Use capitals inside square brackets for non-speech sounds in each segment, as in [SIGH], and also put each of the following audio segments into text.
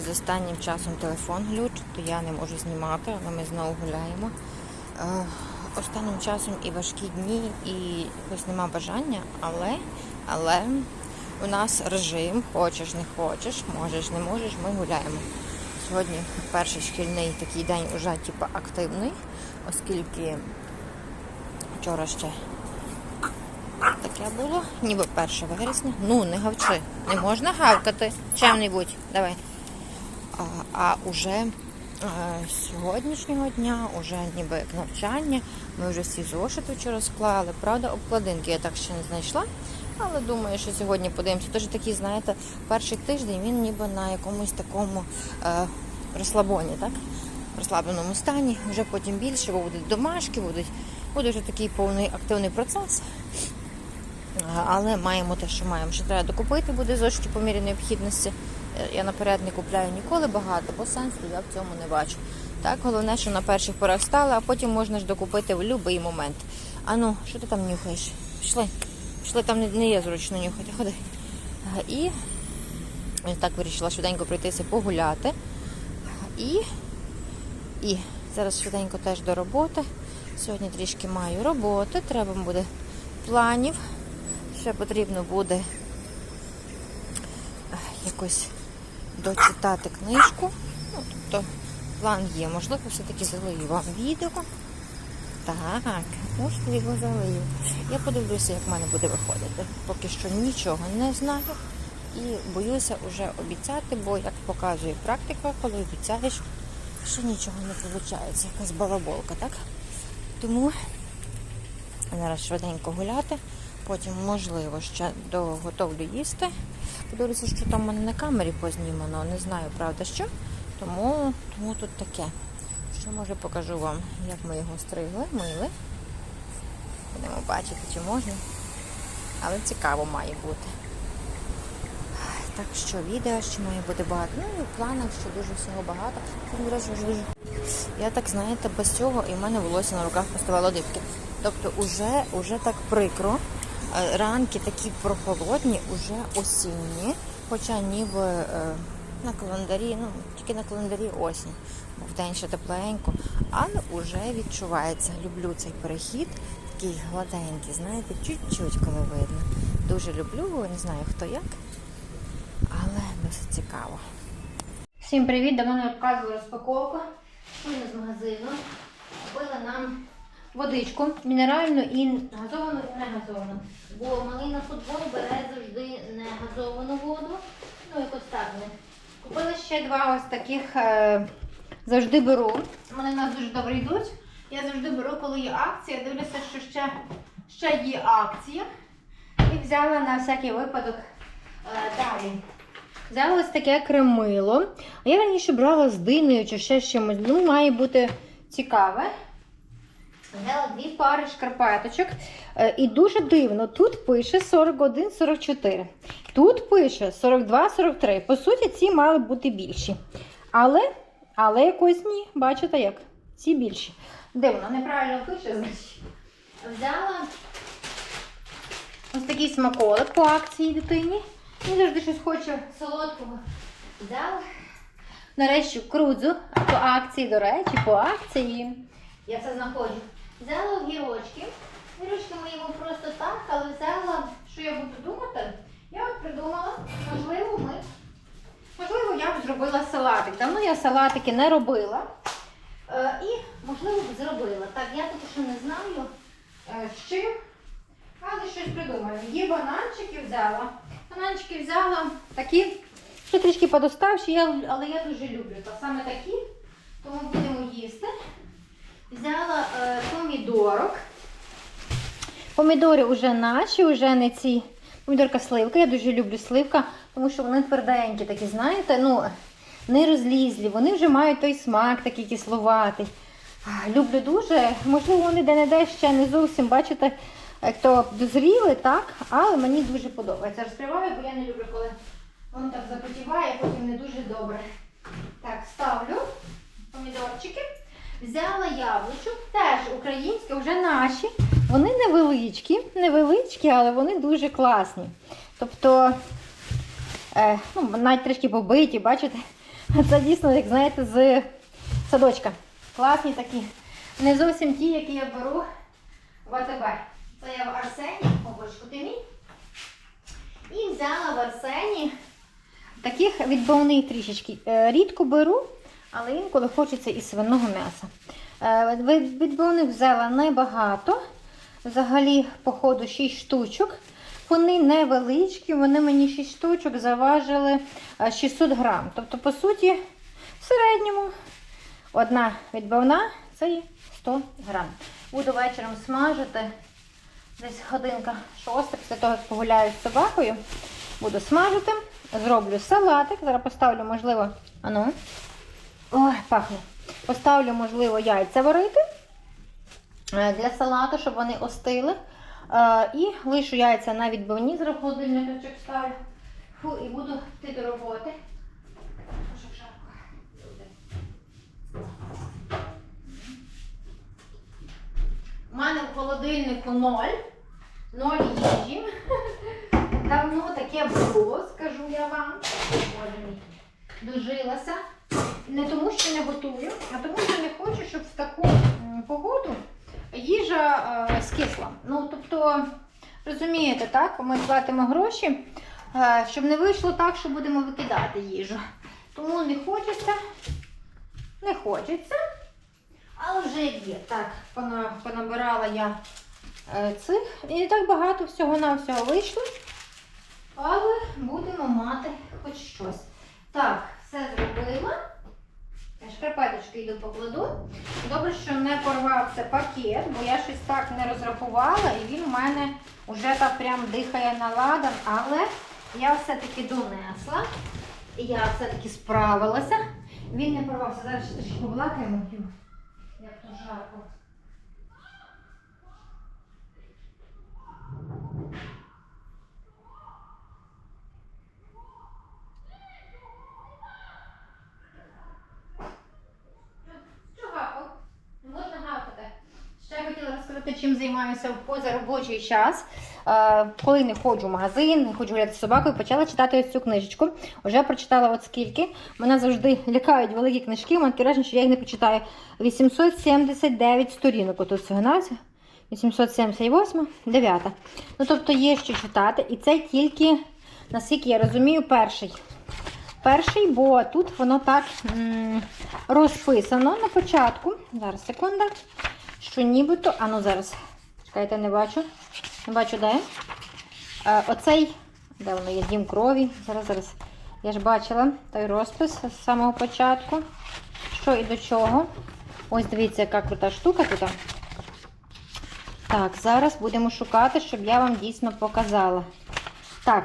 З останнім часом телефон глючить, то я не можу знімати, але ми знову гуляємо. Е, останнім часом і важкі дні, і якось нема бажання, але, але у нас режим, хочеш, не хочеш, можеш, не можеш, ми гуляємо. Сьогодні перший шкільний такий день уже типу, активний, оскільки вчора ще таке було, ніби 1 вересня. Ну, не гавчи, не можна гавкати чим-небудь. Давай. А, уже з сьогоднішнього дня, уже ніби як навчання, ми вже всі зошити вчора склали. Правда, обкладинки я так ще не знайшла. Але думаю, що сьогодні подивимося. Тож такий, знаєте, перший тиждень він ніби на якомусь такому е, розслабоні, так? розслабленому стані. Вже потім більше, бо будуть домашки, будуть, буде вже такий повний активний процес. Е, Але маємо те, що маємо. Що треба докупити буде зошиті по мірі необхідності. Я наперед не купляю ніколи багато, бо сенсу я в цьому не бачу. Так, головне, що на перших порах стали, а потім можна ж докупити в будь-який момент. Ану, що ти там нюхаєш? Пішли. Пішли, там не, є зручно нюхати. Ходи. І так вирішила швиденько пройтися погуляти. І, і зараз швиденько теж до роботи. Сьогодні трішки маю роботи, треба буде планів. Ще потрібно буде якось дочитати книжку. Ну, тобто план є. Можливо, все-таки залию вам відео. Так, можливо, залию. Я подивлюся, як в мене буде виходити. Поки що нічого не знаю. І боюся вже обіцяти, бо як показує практика, коли обіцяєш, ще нічого не виходить. Якась балаболка, так? Тому зараз швиденько гуляти. Потім, можливо, ще доготовлю їсти. Подивлюся, що там в мене на камері познімано. Не знаю, правда, що. Тому, тому тут таке. Ще може покажу вам, як ми його стригли, мили. Будемо бачити, чи можна. Але цікаво має бути. Так що відео ще має бути багато. Ну і в планах ще дуже всього багато. Дуже... Я так, знаєте, без цього і в мене волосся на руках поставило дибки. Тобто уже, уже так прикро. Е, Ранки такі прохолодні, уже осінні, хоча ніби е, на календарі, ну тільки на календарі осінь, бо вдень ще тепленько, але вже відчувається. Люблю цей перехід, такий гладенький, знаєте, чуть-чуть коли видно. Дуже люблю, не знаю хто як, але досить цікаво. Всім привіт! Давно не показувала розпаковку. Ми з магазину. Купили нам водичку мінеральну і газовану, і не газовану. Бо малий на футбол бере завжди не газовану воду. Ну, якось так. не. Купили ще два ось таких е, завжди беру. Вони в нас дуже добре йдуть. Я завжди беру, коли є акція. Дивлюся, що ще, ще є акція. І взяла на всякий випадок е, далі. Взяла ось таке кремило. А я раніше брала з диною чи ще чимось. Ну, має бути цікаве. Взяла дві пари шкарпеточок. Е, І дуже дивно, тут пише 41-44. Тут пише 42-43. По суті, ці мали бути більші. Але, але якось ні, бачите як? Ці більші. Дивно, неправильно пише, значить. Взяла ось такий смаколик по акції дитині. Він завжди щось хоче солодкого. Взяла. Нарешті крудзу по акції, до речі, по акції. Я все знаходжу. Взяла огірочки. Огірочки ми їмо просто так, але взяла, що я буду думати. Я от придумала, можливо, ми. Можливо, я б зробила салатик. Давно я салатики не робила. Е, і, можливо, б зробила. Так, я поки що не знаю, е, з чим. Але щось придумаю. Є бананчики взяла. Бананчики взяла такі, що трішки подоставші, але я дуже люблю. Та саме такі, тому будемо їсти. Взяла е, помідорок. Помідори вже наші, вже не ці. Помідорка сливка. Я дуже люблю сливка, тому що вони тверденькі такі, знаєте, ну, не розлізлі. Вони вже мають той смак такий кисловатий. Люблю дуже. Можливо, вони де-не-де ще не зовсім, бачите, як то дозріли, так? Але мені дуже подобається. Розкриваю, бо я не люблю, коли воно так запотіває, потім не дуже добре. Так, ставлю помідорчики. Взяла яблучок, теж українське, вже наші. Вони невеличкі, невеличкі, але вони дуже класні. Тобто, е, ну, навіть трішки побиті, бачите? [LAUGHS] Це дійсно, як знаєте, з садочка. Класні такі. Не зовсім ті, які я беру в АТБ. Це я в Арсені, обочку ти мій. І взяла в Арсені таких відбивних трішечки. Е, Рідко беру, але інколи хочеться і свиного м'яса. Е, Відбивних взяла небагато. Взагалі, по ходу 6 штучок. Вони невеличкі, вони мені 6 штучок заважили е, 600 грам. Тобто, по суті, в середньому одна відбивна це є 100 грам. Буду вечором смажити. Десь годинка шоста, після того, як погуляю з собакою. Буду смажити, зроблю салатик. Зараз поставлю, можливо, ану. Ой, пахне. Поставлю, можливо, яйця варити е, для салату, щоб вони остили. Е, І лишу яйця на відбивні, зараз в холодильничок ставлю. Фу, і буду йти до роботи. У мене в холодильнику ноль. Ноль їжі. Давно таке було, скажу я вам. Дожилася. Не тому, що не готую, а тому, що не хочу, щоб в таку погоду їжа е, скисла. Ну, тобто, розумієте, так? Ми платимо гроші, е, щоб не вийшло так, що будемо викидати їжу. Тому не хочеться, не хочеться. Але вже є. Так, понабирала я е, цих. І не так багато всього-навсього вийшло. Але будемо мати хоч щось. Так, все зробила. Шкарпеточки йду покладу. Добре, що не порвався пакет, бо я щось так не розрахувала, і він у мене вже так прям дихає на ладан, але я все-таки донесла. Я все-таки справилася. Він не порвався. Зараз ще трішки побалакаємо. Як то жарко. Що гавкав? Не можна гавкати. Ще я хотіла розказати, чим займаюся в позаробочий час. Е, коли не ходжу в магазин, не ходжу гуляти з собакою, почала читати ось цю книжечку. Вже прочитала от скільки. Мене завжди лякають великі книжки. Мене враження, що я їх не почитаю. 879 сторінок. Отут навсього 878, 9. Ну, тобто є що читати. І це тільки, наскільки я розумію, перший. Перший, бо тут воно так м, розписано на початку. Зараз, секунда. Що нібито. А ну зараз. Чекайте, не бачу. Не бачу, де. Е, оцей, де воно є дім крові. Зараз, зараз. Я ж бачила той розпис з самого початку. Що і до чого. Ось дивіться, яка крута штука тут. Так, зараз будемо шукати, щоб я вам дійсно показала. Так,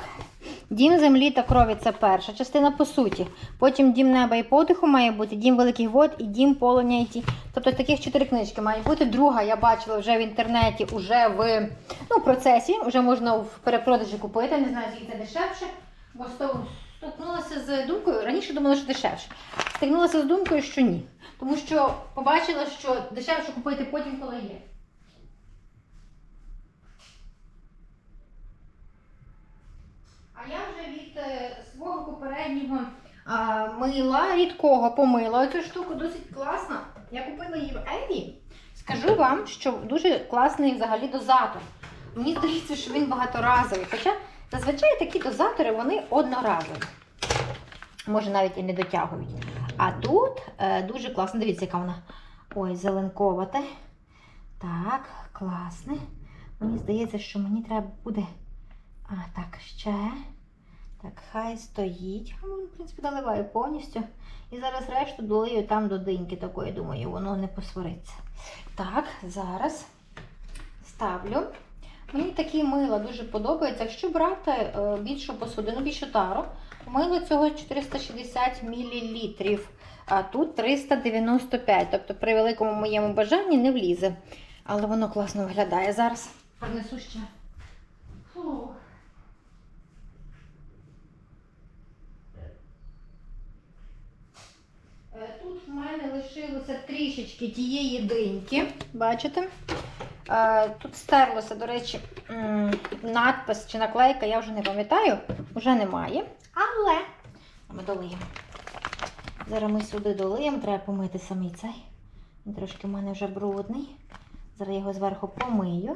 дім землі та крові це перша частина по суті. Потім дім неба і подиху має бути, дім великих вод і дім полоня і. Тобто таких чотири книжки має бути. Друга я бачила вже в інтернеті, вже в ну, процесі, вже можна в перепродажі купити. Не знаю, це дешевше, бо стикнулася з думкою. Раніше думала, що дешевше. Стикнулася з думкою, що ні. Тому що побачила, що дешевше купити потім, коли є. А я вже від е, свого попереднього а, мила рідкого помила цю штуку досить класна. Я купила її в Еві. Скажу вам, що дуже класний взагалі дозатор. Мені здається, що він багаторазовий. Хоча зазвичай такі дозатори вони одноразові. Може навіть і не дотягують. А тут е, дуже класно. Дивіться, яка вона. Ой, зеленковата. Так, класне. Мені здається, що мені треба буде. А, так, ще. Так, хай стоїть. Ну, В принципі, наливаю повністю. І зараз решту долию там до диньки такої, думаю, воно не посвариться. Так, зараз ставлю. Мені такі мила дуже подобаються. Якщо брати е, більшу посудину, більшу тару, мило цього 460 мл, а тут 395. Тобто при великому моєму бажанні не влізе. Але воно класно виглядає. Зараз принесу ще. Фух. Е, Тут в мене лишилося трішечки тієї диньки, бачите? Е, Тут стерлося, до речі, надпис чи наклейка, я вже не пам'ятаю, вже немає. Але ми долиємо. Зараз ми сюди долиємо, треба помити самий цей. Він трошки в мене вже брудний. Зараз я його зверху помию.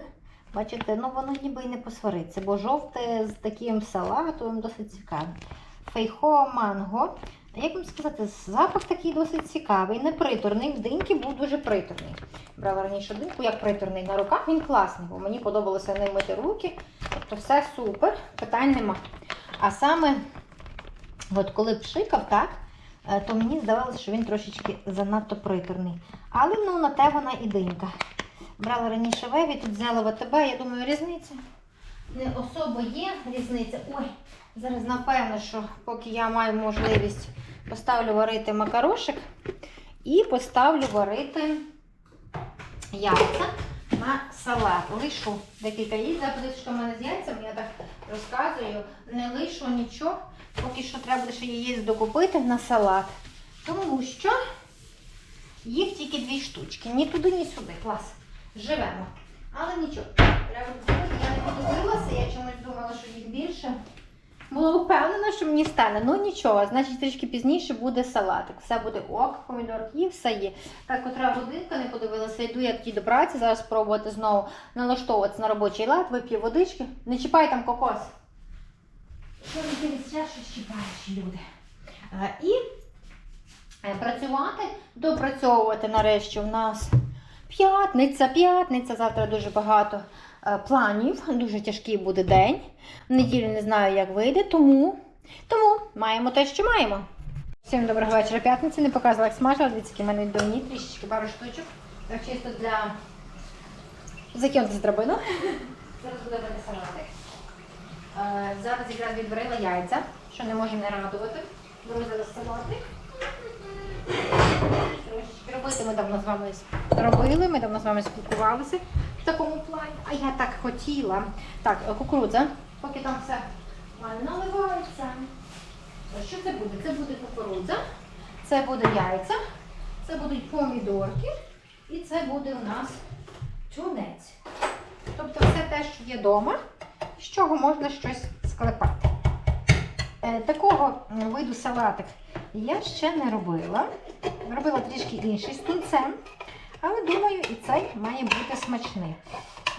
Бачите, ну воно ніби й не посвариться, бо жовте з таким салатовим досить цікаве. Фейхо манго. Як вам сказати, запах такий досить цікавий, не приторний. В диньки був дуже приторний. Брала раніше диньку, як приторний на руках, він класний, бо мені подобалося ним мити руки. Тобто все супер, питань нема. А саме, от коли пшикав, так, е, то мені здавалося, що він трошечки занадто приторний. Але ну на те вона і динька. Брала раніше веві, тут взяла в АТБ, я думаю, різниця. Не особо є різниця. Ой, зараз напевно, що поки я маю можливість, поставлю варити макарошик і поставлю варити яйця на салат. Лишу декілька яєць, запиточка в мене з яйцями, я так розказую. Не лишу нічого, поки що треба лише яєць докупити на салат. Тому що їх тільки дві штучки. Ні туди, ні сюди. Клас. Живемо. Але нічого. Треба докупити. Я не подивилася, я чомусь думала, що їх більше. Була впевнена, що мені стане. Ну нічого, значить трішки пізніше буде салатик. Все буде ок, помідорки і все є. Так, котра годинка, не подивилася, йду як ті до праці. Зараз спробувати знову налаштовуватися на робочий лад, вип'ю водички. Не чіпай там кокос. Що не через що чіпаєш, люди. Е, І е, працювати, допрацьовувати нарешті в нас п'ятниця, п'ятниця. Завтра дуже багато планів, дуже тяжкий буде день. В неділю не знаю, як вийде, тому, тому маємо те, що маємо. Всім доброго вечора п'ятниці. Не показувала, як смажила. Дивіться, в мене віддавні, трішечки пару штучок. Так чисто для закинути з драбину. Зараз буде мене салатик. Е, Зараз якраз відварила яйця, що не може не радувати. Беру зараз салатик. Робити ми давно з вами робили, ми давно з вами спілкувалися в такому плані. А я так хотіла. Так, е, кукурудза, поки там все наливається. Що це буде? Це буде кукурудза, це буде яйця, це будуть помідорки і це буде у нас тунець. Тобто все те, що є вдома, з чого можна щось склепати. Е, Такого виду салатик я ще не робила. Робила трішки інший з тунцем, але думаю, і цей має бути смачний.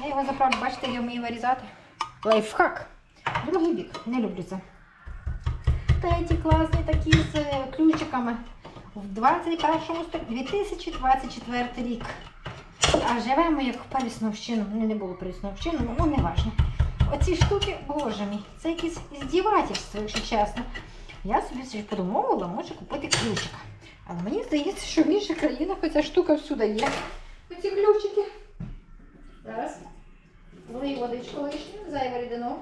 Я його заправлю, бачите, я вмію вирізати. Лайфхак. Другий бік. Не люблю це. Треті класні такі з е, ключиками. В 21 столітті 2024 рік. А живемо як в пересновщину. Ну, не було пересновщину, ну не важно. Оці штуки, боже мій, це якесь здівательство, якщо чесно. Я собі подумовила, може купити ключика. Але мені здається, що в інших країнах оця штука всюди є. Оці ключики. Зараз. Влию водичку лишню, зайве рідину.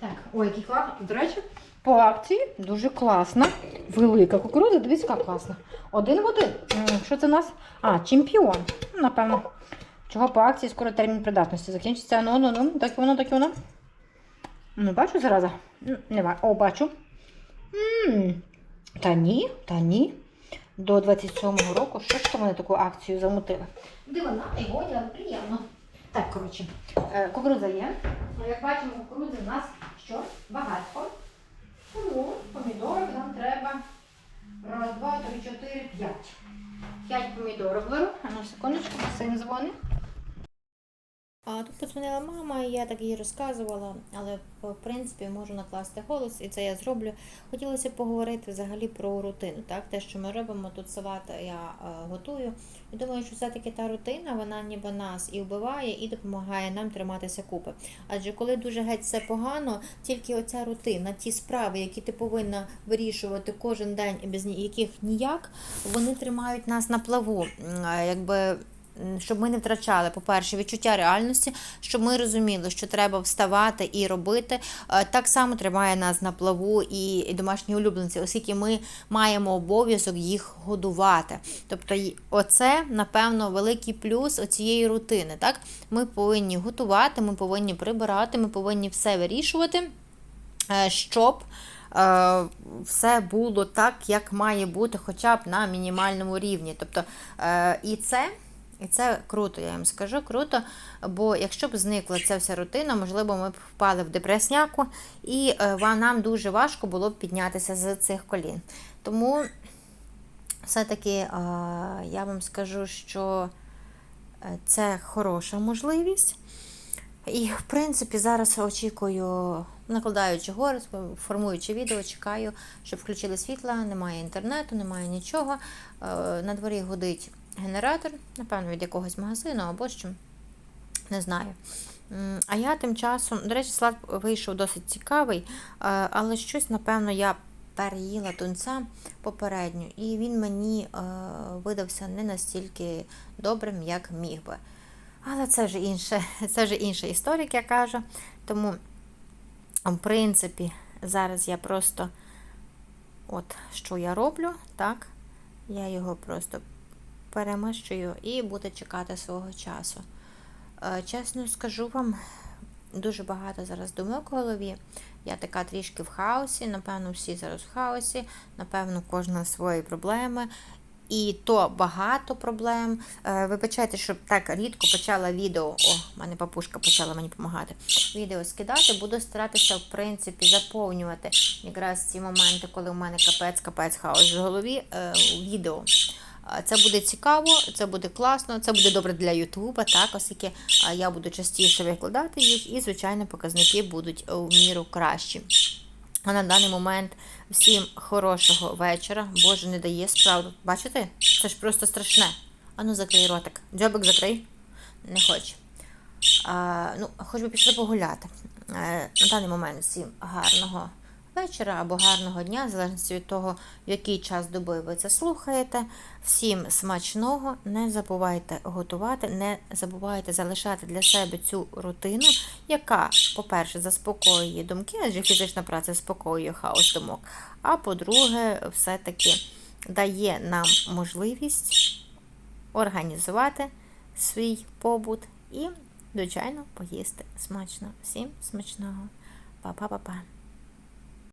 Так, ой, який класний. До речі, по акції дуже класна. Велика кукурудза, дивіться, яка класна. Один в один. Що це у нас? А, чемпіон. Ну, Напевно. Чого по акції скоро термін придатності закінчиться. Ну, ну, ну, так і воно, так і воно. Ну, бачу зараза. Не бачу. О, бачу. М, Та ні, та ні. До 27-го року. Що ж то вони таку акцію замутили? Дивина, і годі, але приємно. Так, коротше, е, кукурудза є. Ну, Як бачимо, кукурудзи в нас що? Багатько. Тому помідорок нам треба раз, два, три, чотири, п'ять. П'ять помідорок беру. А ну, секундочку, син дзвонить. А тут подзвонила мама, і я так їй розказувала, але в принципі можу накласти голос, і це я зроблю. Хотілося поговорити взагалі про рутину. Так, те, що ми робимо тут салат, я е, готую. І думаю, що все-таки та рутина, вона ніби нас і вбиває, і допомагає нам триматися купи. Адже коли дуже геть все погано, тільки оця рутина, ті справи, які ти повинна вирішувати кожен день, без яких ніяк, вони тримають нас на плаву. Якби щоб ми не втрачали, по-перше, відчуття реальності, щоб ми розуміли, що треба вставати і робити. Е, Так само тримає нас на плаву і домашні улюбленці, оскільки ми маємо обов'язок їх годувати. Тобто, оце, напевно, великий плюс оцієї рутини. Так? Ми повинні готувати, ми повинні прибирати, ми повинні все вирішувати, е, щоб е, все було так, як має бути, хоча б на мінімальному рівні. Тобто, і це І це круто, я їм скажу, круто. Бо якщо б зникла ця вся рутина, можливо, ми б впали в депресняку, і е, нам дуже важко було б піднятися з цих колін. Тому все-таки е, я вам скажу, що е, це хороша можливість. І, в принципі, зараз очікую, накладаючи гори, формуючи відео, чекаю, щоб включили світла, немає інтернету, немає нічого. На дворі гудить генератор, напевно, від якогось магазину або що, не знаю. А я тим часом, до речі, слад вийшов досить цікавий, але щось, напевно, я переїла тунця попередньо, і він мені е, видався не настільки добрим, як міг би. Але це вже інше, [LAUGHS] це вже інша історія, я кажу. Тому, в принципі, зараз я просто, от що я роблю, так, я його просто перемащую і буду чекати свого часу. Е, Чесно скажу вам, дуже багато зараз думок в голові. Я така трішки в хаосі, напевно, всі зараз в хаосі, напевно, кожна свої проблеми. І то багато проблем. Е, Вибачайте, що так рідко почала відео. О, мене папушка почала мені допомагати. Відео скидати. Буду старатися, в принципі, заповнювати якраз ці моменти, коли у мене капець, капець хаос в голові. е, Відео. Це буде цікаво, це буде класно, це буде добре для Ютуба, так, оскільки я буду частіше викладати їх, і, звичайно, показники будуть е, в міру кращі. А на даний момент всім хорошого вечора. Боже, не дає справду. Бачите? Це ж просто страшне. Ану, закрий ротик. Дзьобик закрий. Не хоче. А, ну, хоч би пішли погуляти. Е, на даний момент всім гарного вечора або гарного дня, в залежності від того, в який час доби ви це слухаєте. Всім смачного, не забувайте готувати, не забувайте залишати для себе цю рутину, яка, по-перше, заспокоює думки, адже фізична праця заспокоює хаос думок. А по-друге, все-таки дає нам можливість організувати свій побут і, звичайно, поїсти смачно. Всім смачного. Па-па-па-па.